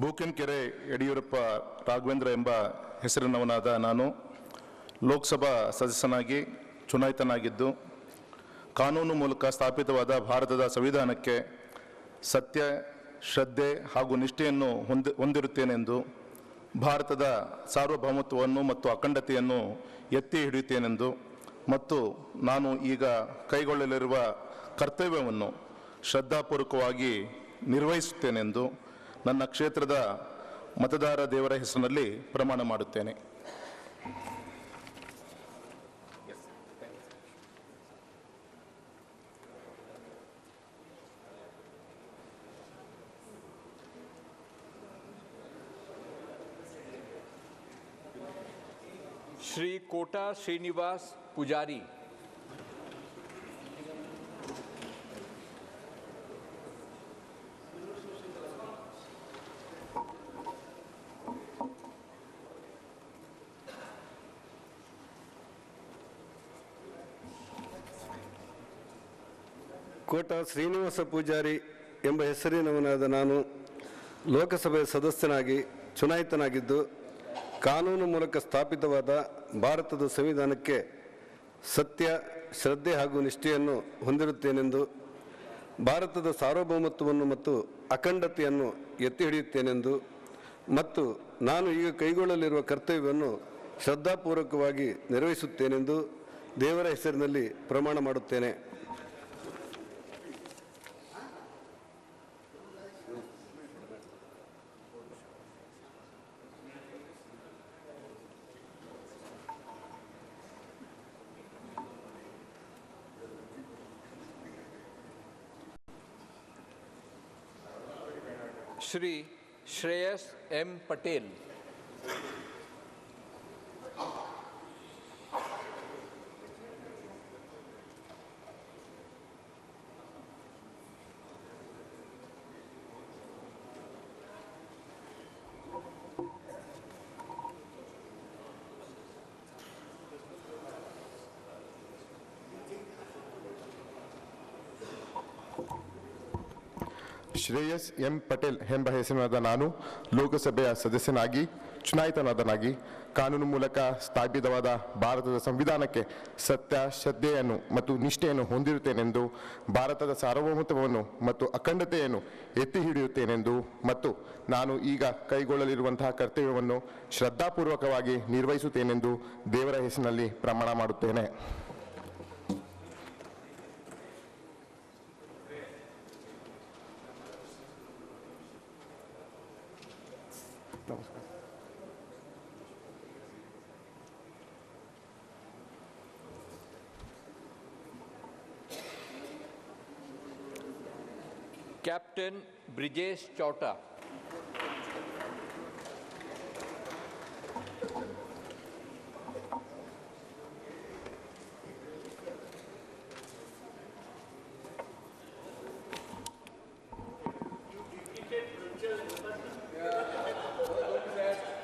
ಬೂಕನ್ಕೆರೆ ಯಡಿಯೂರಪ್ಪ ರಾಘವೇಂದ್ರ ಎಂಬ ಹೆಸರಿನವನಾದ ನಾನು ಲೋಕಸಭಾ ಸದಸ್ಯನಾಗಿ ಚುನಾಯಿತನಾಗಿದ್ದು, ಕಾನೂನು ಮೂಲಕ ಸ್ಥಾಪಿತವಾದ ಭಾರತದ ಸಂವಿಧಾನಕ್ಕೆ ಸತ್ಯ, ಶ್ರದ್ಧೆ ಹಾಗೂ ನಿಷ್ಠೆಯನ್ನು ಹೊಂದಿ, ಹೊಂದಿರುತ್ತೇನೆಂದು, ಭಾರತದ ಸಾರ್ವಭೌಮತ್ವವನ್ನು ಮತ್ತು ಅಖಂಡತೆಯನ್ನು ಎತ್ತಿ ಹಿಡಿಯುತ್ತೇನೆಂದು ಮತ್ತು ನಾನು ಈಗ ಕೈಗೊಳ್ಳಲಿರುವ ಕರ್ತವ್ಯವನ್ನು ಶ್ರದ್ಧಾಪೂರ್ವಕವಾಗಿ ನಿರ್ವಹಿಸುತ್ತೇನೆಂದು ನನ್ನ ಕ್ಷೇತ್ರದ ಮತದಾರ ದೇವರ ಹೆಸರಿನಲ್ಲಿ ಪ್ರಮಾಣ ಮಾಡುತ್ತೇನೆ श्री कोटा श्रीनिवास पुजारी ಕೋಟ ಶ್ರೀನಿವಾಸ ಪೂಜಾರಿ ಎಂಬ ಹೆಸರಿನವನಾದ ನಾನು ಲೋಕಸಭೆಯ ಸದಸ್ಯನಾಗಿ ಚುನಾಯಿತನಾಗಿದ್ದು, ಕಾನೂನು ಮೂಲಕ ಸ್ಥಾಪಿತವಾದ ಭಾರತದ ಸಂವಿಧಾನಕ್ಕೆ ಸತ್ಯ, ಶ್ರದ್ಧೆ ಹಾಗೂ ನಿಷ್ಠೆಯನ್ನು ಹೊಂದಿರುತ್ತೇನೆಂದು, ಭಾರತದ ಸಾರ್ವಭೌಮತ್ವವನ್ನು ಮತ್ತು ಅಖಂಡತೆಯನ್ನು ಎತ್ತಿ ಹಿಡಿಯುತ್ತೇನೆಂದು ಮತ್ತು ನಾನು ಈಗ ಕೈಗೊಳ್ಳಲಿರುವ ಕರ್ತವ್ಯವನ್ನು ಶ್ರದ್ಧಾಪೂರ್ವಕವಾಗಿ ನಿರ್ವಹಿಸುತ್ತೇನೆಂದು ದೇವರ ಹೆಸರಿನಲ್ಲಿ ಪ್ರಮಾಣ ಮಾಡುತ್ತೇನೆ. श्री श्रेयस एम पटेल। ಶ್ರೇಯಸ್ ಎಂ ಪಟೇಲ್ ಎಂಬ ಹೆಸರಿನಾದ ನಾನು ಲೋಕಸಭೆಯ ಸದಸ್ಯನಾಗಿ, ಚುನಾಯಿತನಾದನಾಗಿ, ಕಾನೂನು ಮೂಲಕ ಸ್ಥಾಪಿತವಾದ ಭಾರತದ ಸಂವಿಧಾನಕ್ಕೆ ಸತ್ಯ, ಶ್ರದ್ಧೆಯನ್ನು ಮತ್ತು ನಿಷ್ಠೆಯನ್ನು ಹೊಂದಿರುತ್ತೇನೆಂದು, ಭಾರತದ ಸಾರ್ವಭೌಮತ್ವವನ್ನು ಮತ್ತು ಅಖಂಡತೆಯನ್ನು ಎತ್ತಿ ಹಿಡಿಯುತ್ತೇನೆಂದು ಮತ್ತು ನಾನು ಈಗ ಕೈಗೊಳ್ಳಲಿರುವಂತಹ ಕರ್ತವ್ಯವನ್ನು ಶ್ರದ್ಧಾಪೂರ್ವಕವಾಗಿ ನಿರ್ವಹಿಸುತ್ತೇನೆಂದು ದೇವರ ಹೆಸರಿನಲ್ಲಿ ಪ್ರಮಾಣ ಮಾಡುತ್ತೇನೆ. Captain Brijesh Chauta.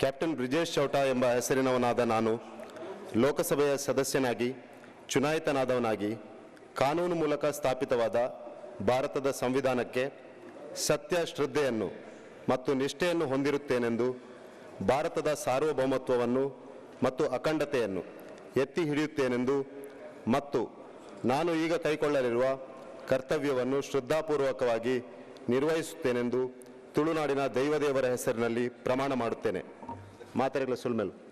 Captain Brijesh Chowta ಎಂಬ ಹೆಸರಿನವನಾದ ನಾನು ಲೋಕಸಭೆಯ ಸದಸ್ಯನಾಗಿ, ಚುನಾಯಿತನಾದವನಾಗಿ, ಕಾನೂನು ಮೂಲಕ ಸ್ಥಾಪಿತವಾದ ಭಾರತದ ಸಂವಿಧಾನಕ್ಕೆ ಸತ್ಯ ಶ್ರದ್ಧೆಯನ್ನು ಮತ್ತು ನಿಷ್ಠೆಯನ್ನು ಹೊಂದಿರುತ್ತೇನೆಂದು, ಭಾರತದ ಸಾರ್ವಭೌಮತ್ವವನ್ನು ಮತ್ತು ಅಖಂಡತೆಯನ್ನು ಎತ್ತಿ ಹಿಡಿಯುತ್ತೇನೆಂದು ಮತ್ತು ನಾನು ಈಗ ಕೈಗೊಳ್ಳಲಿರುವ ಕರ್ತವ್ಯವನ್ನು ಶ್ರದ್ಧಾಪೂರ್ವಕವಾಗಿ ನಿರ್ವಹಿಸುತ್ತೇನೆಂದು ತುಳುನಾಡಿನ ದೈವದೇವರ ಹೆಸರಿನಲ್ಲಿ ಪ್ರಮಾಣ ಮಾಡುತ್ತೇನೆ. ಮಾತರೆಗಳ ಸುಲ್ಮೆಲು